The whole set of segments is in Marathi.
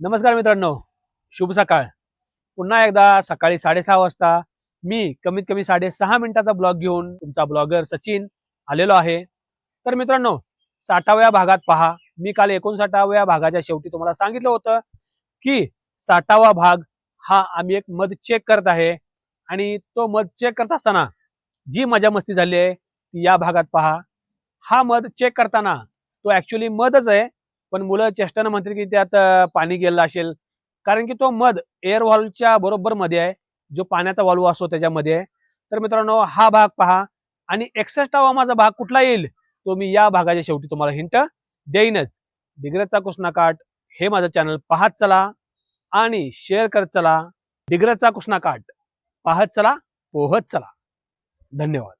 नमस्कार मित्रांनो शुभ सकाळ. पुन्हा एकदा सकाळी साडेसहा वाजता मी कमीत कमी साडेसहा मिनिटाचा ब्लॉग घेऊन तुमचा ब्लॉगर सचिन आलेलो आहे. तर मित्रांनो साठाव्या भागात पहा. मी काल एकोणसाठाव्या भागाच्या शेवटी तुम्हाला सांगितलं होतं की साठावा भाग हा आम्ही एक मध चेक करत आहे. आणि तो मध चेक करत असताना जी मजा मस्ती झाली आहे ती या भागात पहा. हा मध चेक करताना तो ॲक्च्युली मधच आहे. पण मुलं चेष्टानं म्हणतील की त्यात पाणी गेलं असेल. कारण की तो मध एअर व्हॉल्वच्या बरोबर मध्ये आहे. जो पाण्याचा वाल्व असतो त्याच्यामध्ये आहे. तर मित्रांनो हा भाग पहा. आणि एकसष्टावा माझा भाग कुठला येईल? तो मी या भागाच्या शेवटी तुम्हाला हिंट देईनच. डिग्रजचा कृष्णाकाठ हे माझं चॅनल पाहत चला. आणि शेअर करत चला. डिग्रजचा कृष्णाकाठ पाहत चला पोहत चला. धन्यवाद.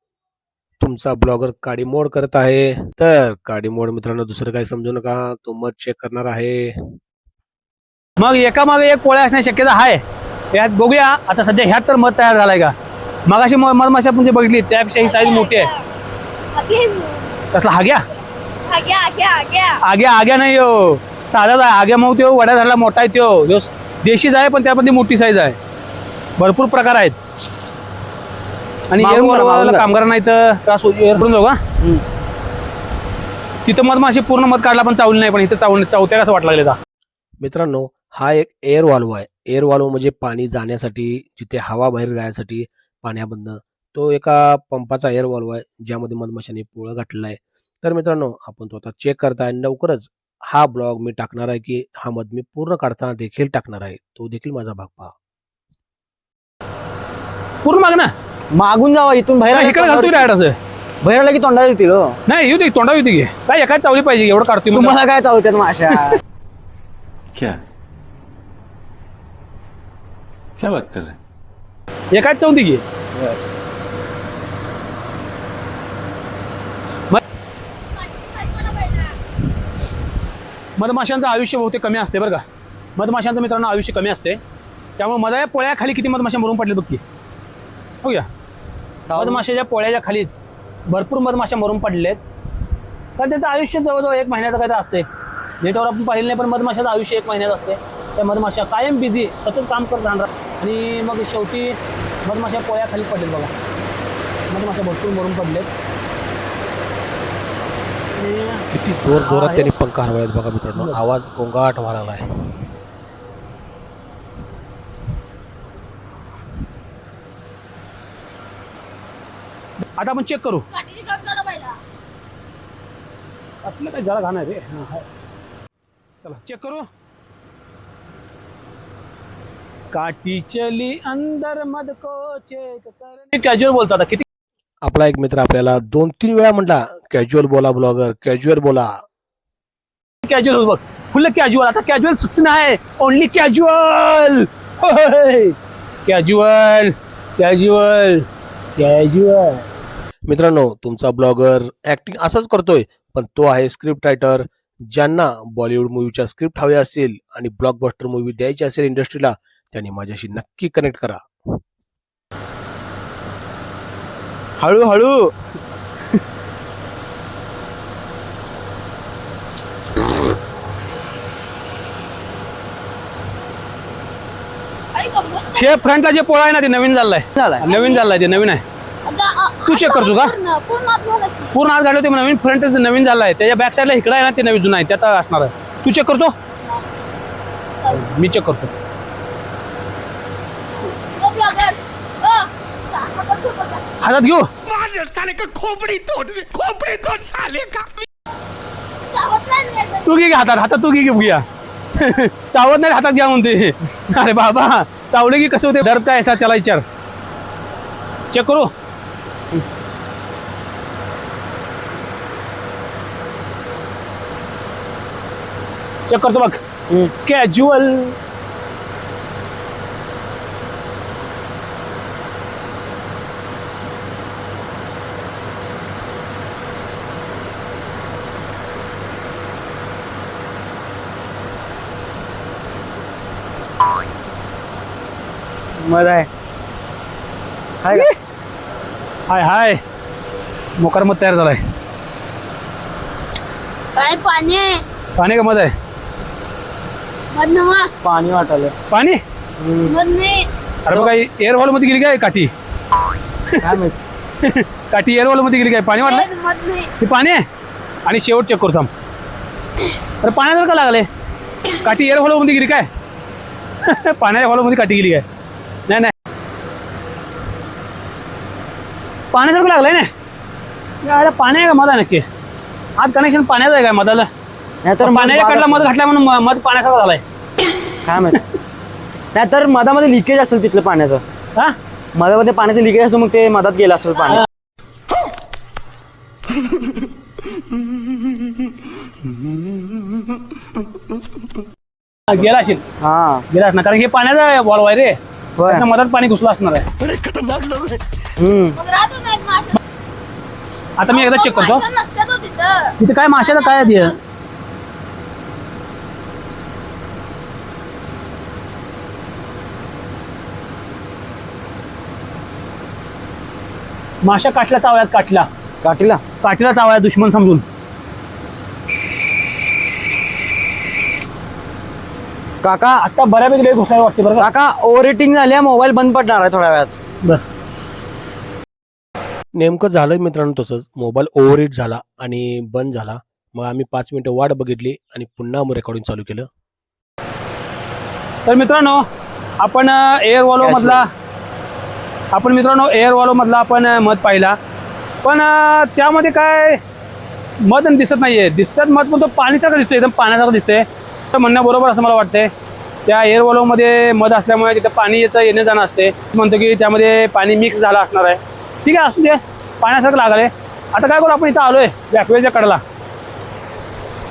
तुमचा ब्लॉगर काडी मोड करत आहे. तर काडी मोड मित्रांनो दुसरं काही समजू नका. तो मत चेक करणार आहे. मग एका मागे एक पोळ्या असण्याची शक्यता आहे. यात बघूया आता सध्या ह्यात तर मध तयार झालाय का? मगाशी म- मधमाशा पण जे बघितली त्यापेक्षा ही साईज मोठी आहे. कसला हाग्या आग्या आग्या आग्या. आग्या आग्या नाही हो. साधाच आहे आग्या मग तो वड्या झाला मोठा आहे तो ह्यो देशीच आहे पण त्यामध्ये मोठी साईज आहे. भरपूर प्रकार आहेत. आणि. कामगार नाही तर त्रास होईल एअर करून जाऊ का? तिथं मधमाशी पूर्ण मध काढला पण चावली नाही पण इथं चावून चावत्या कसं वाटलं लागले मित्रांनो हा एक एअर वाल्व आहे. एअर वाल्व म्हणजे पाणी जाण्यासाठी जिथे हवा बाहेर जाण्यासाठी पाण्यामधनं तो एका पंपाचा एअर वाल्व आहे ज्यामध्ये मधमाशाने पोळं घातलेला आहे. तर मित्रांनो आपण तो आता चेक करताय आणि लवकरच हा ब्लॉग मी टाकणार आहे की हा मध मी पूर्ण काढताना देखील टाकणार आहे. तो देखील माझा भाग पहा. पूर्ण माग ना मागून जावा इथून बाहेर आलं इकडे की घालतो डायरेक्ट असं. बाहेर आलं की तोंडाला येतील हो. नाही येऊ दे तोंडा येऊ दे की. काय एकाच चावली पाहिजे एवढं म्हणलं. तुम्हाला काय चावतात माशा? क्या? क्या बात कर रहे हैं? एकाच मधमाशांचं आयुष्य बहुतेक कमी असते बरं का. मधमाशांचं मित्रांनो आयुष्य कमी असते. त्यामुळे मधा या पोळ्याखाली किती मधमाशा मरून पडले बघ की. हो घ्या मधमाशाच्या पोळ्याच्या खालीच. भरपूर मधमाशा मरून पडलेत. कारण त्याचं आयुष्य जवळजवळ एक महिन्याचं काय असते नेटवर आपण पाहिलं नाही पण मधमाशाचं आयुष्य एक महिन्याचं असते त्या मधमाशा कायम बिझी सतत काम करत राहणार. आणि मग शेवटी मधमाशा पोळ्याखाली पडलेत बघा. मधमाशा भरपूर मरून पडलेत. किती जोर हा, जोरात त्यांनी पंखा हरवलेत बघा मित्रांनो. आवाज गोंगाट व्हायला आहे आता आपण चेक करू. आपलं काय जरा घाण आहे रे. हा. चला चेक करू. काटी चली अंदर मध को चेक कर कॅज्युअल बोलतो आता किती? आपला एक मित्र आपल्याला दोन तीन वेळा म्हटला कॅज्युअल बोला ब्लॉगर कॅज्युअल बोला. कॅज्युअल बघ. फुल कॅज्युअल आता कॅज्युअल सुट्टी नाही. Only casual casual casual casual मित्रांनो तुमचा ब्लॉगर ऍक्टिंग असंच करतोय पण तो आहे स्क्रिप्ट रायटर ज्यांना बॉलिवूड मूवीच्या स्क्रिप्ट हवे असेल आणि ब्लॉकबस्टर मूवी द्यायची असेल इंडस्ट्रीला त्यांनी माझ्याशी नक्की कनेक्ट करा. हळूहळू आई गंमत शे फ्रंटला जे पोळा आहे ना ते नवीन झालंय. झालाय. नवीन झालंय ते नवीन आहे. तू check करतो का? पूर्ण आज गाडी होते नवीन फ्रंट नवीन झालाय त्याच्या बॅक साईडला इकडे आहे ना ते नवीन जुनं आहे त्यात असणार आहे. तू चेक करतो? मी चेक करतो. ब्लॉगर ओ हातात घेऊ. तू घे हातात हातात तू घे घे बघूया चावत नाही हातात घ्या म्हणते. अरे बाबा चावले की कसं होते? दर्द काय असा त्याला विचार. चेक करू? चेक करतो बघ. कॅज्युअल मग आहे. हाय का? हाय हाय. मोकार मत तयार झालाय. काय पाणी आहे. पाणी का मत आहे? पाणी वाटायलं पाणी? अरे बघा एअर हॉलमध्ये गेली काय काठी? काय माहीत. काठी एअर हॉलमध्ये गेली काय पाणी मधने. हे पाणी आहे? आणि शेवट चेक करतो थांब. अरे पाण्याचं का लागले काठी एअर हॉलमध्ये गेली काय? पाण्याच्या हॉलमध्ये काठी गेली काय? नाही नाही. पाण्यासारखं लागलंय ना? याला पाणी आहे का मधा नक्की? आज कनेक्शन पाण्याचं आहे काय मधाला? नाहीतर तर पाण्याच्या कडला मध घातलाय म्हणून म- मध पाण्यासारखं झालाय. काय माहीत? नाहीतर मधामध्ये लिकेज असेल तिथलं पाण्याचं. हा? मधामध्ये पाण्याचं लिकेज असेल मग ते मधात गेलं असेल पाणी. गेला असेल. हा. गेला असणार कारण हे पाण्याचा बॉल आहे रे. होय. त्याच्या मधात पाणी घुसलं असणार आहे. हम्म. मग राहतो नाही मासे आता मी एकदा चेक करतो. मासे नसतात हो तिथं. तिथे काय माशाला काय आहे माशा काटला चावयात काटला काठीला? काठीला चावया दुश्मन समजून. काका. आता बऱ्यापैकी लई घुसाय वाटते बरं का? काका ओव्हर रेटिंग झाली मोबाईल बंद पडणार आहे थोड्या वेळात. बरं. नेमकं झालं मित्रांनो तसंच. मोबाईल ओव्हरहीट झाला आणि बंद झाला. मग आम्ही पाच मिनिटं वाट बघितली आणि पुन्हा रेकॉर्डिंग चालू केलं. तर मित्रांनो आपण एअर वॉलो मधला आपण मित्रांनो एअर मधला आपण मध पाहिला. पण त्यामध्ये काय मध दिसत नाहीये. दिसतात मध पण तो पाणीसारखं दिसतोय एकदम पाण्यासारखं दिसतंय. तर म्हणण्याबरोबर असं मला वाटतंय. त्या एअरवॉलोमध्ये मध असल्यामुळे तिथं पाणी येतं येणं जाणं असते. म्हणतो की त्यामध्ये पाणी मिक्स झालं असणार आहे. ठीक आहे असू दे. पाण्यासारखं लागले आता काय करू आपण इथं आलोय जॅकवेलच्या कडेला.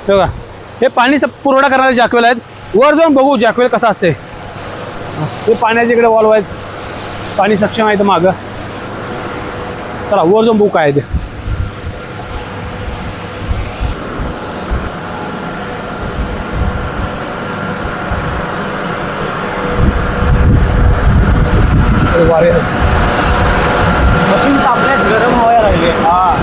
हे बघा हे पाणी पुरवठा करणारे जॅकवेल आहेत. वर जाऊन बघू जॅकवेल कसं असते हे पाण्याच्या इकडे वॉल्व आहेत. पाणी सक्षम आहे तर मागं. चला वर जाऊन बुक आहे ते. वारे मशीन तापण्यात गरम व्हायला लागले. हा.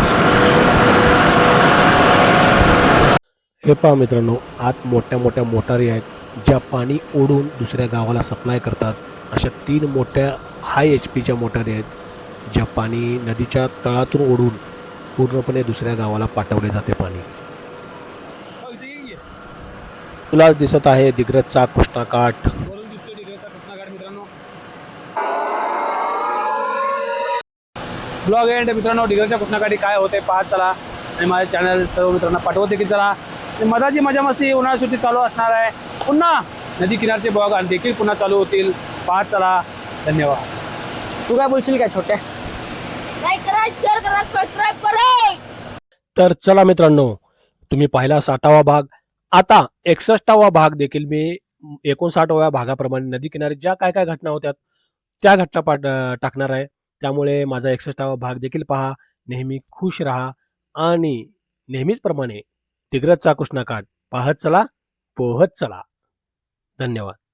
हे पहा मित्रांनो आत मोठ्या मोठ्या मोटारी आहेत ज्या पाणी ओढून दुसऱ्या गावाला सप्लाय करतात. अशा तीन मोठ्या हाय एच पीच्या मोटारी आहेत ज्या पाणी नदीच्या तळातून ओढून पूर्णपणे दुसऱ्या गावाला पाठवले जाते पाणी. तुला दिसत आहे दिग्रजचा कृष्णा काठ मित्रांनो ब्लॉग एंड मित्रांनो डिग्रजच्या कृष्णाकाठी काय होते पाहत चला. आणि माझ्या चॅनल सर्व मित्रांना पाठवते की चला. मधाची मजा मस्ती उन्हाळा सुट्टी चालू असणार आहे. पुन्हा नदी किनारचे आणि देखील पुन्हा चालू होतील. पाहत चला. धन्यवाद. तू काय बोलशील काय छोट्या? लाईक करा शेअर करा सबस्क्राईब करा. तर चला मित्रांनो तुम्ही पाहिला साठावा भाग. आता एकसष्टावा भाग देखील मी एकोणसाठव्या भागाप्रमाणे नदी किनारी ज्या काय काय घटना होत्या त्या घटना पाठ टाकणार आहे. त्यामुळे माझा एकसष्टावा भाग देखील पहा. नेहमी खुश राहा आणि नेहमीच प्रमाणे दिग्रजचा कृष्णाकाठ. पाहत चला पोहत चला. धन्यवाद.